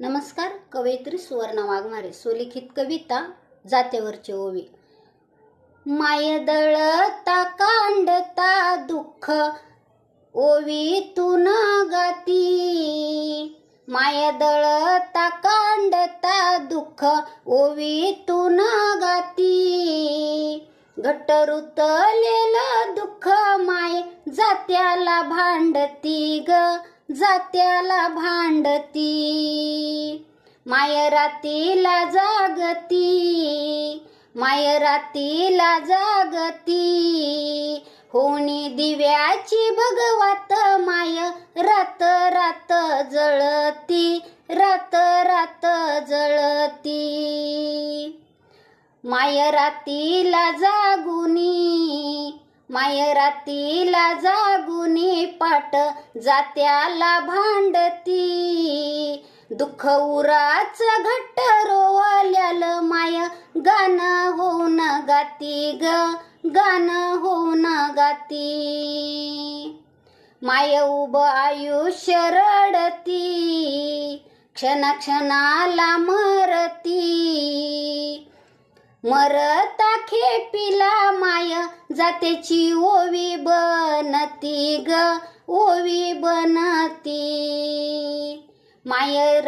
नमस्कार कवयित्री सुवर्णा वाघमारे. सुलिखित कविता जात्यावरचे ओवी. माय दळता कांडता दुःख ओवी तू गाती. माय दळता कांडता दुःख ओवी तू गाती. घट्ट रुतलेलं दुःख माय जात्याला भांडती ग. जात्याला भांडती मायरातीला जागती मायरातीला जागती. होणी दिव्याची भगवत माय रात रात जळती रात रात जळती. मायरातीला जागुनी माय रातीला जागुनी पाट जात्याला भांडती. दुःख उराच घट्ट रोवल्याल माय गाणं होऊन गाती ग गाणं होऊन गाती. माय उब आयुष्य रडती क्षण क्षणाला मरती. मरता खेपिला जातेची ओवी बनती ग ओवी बनती. माय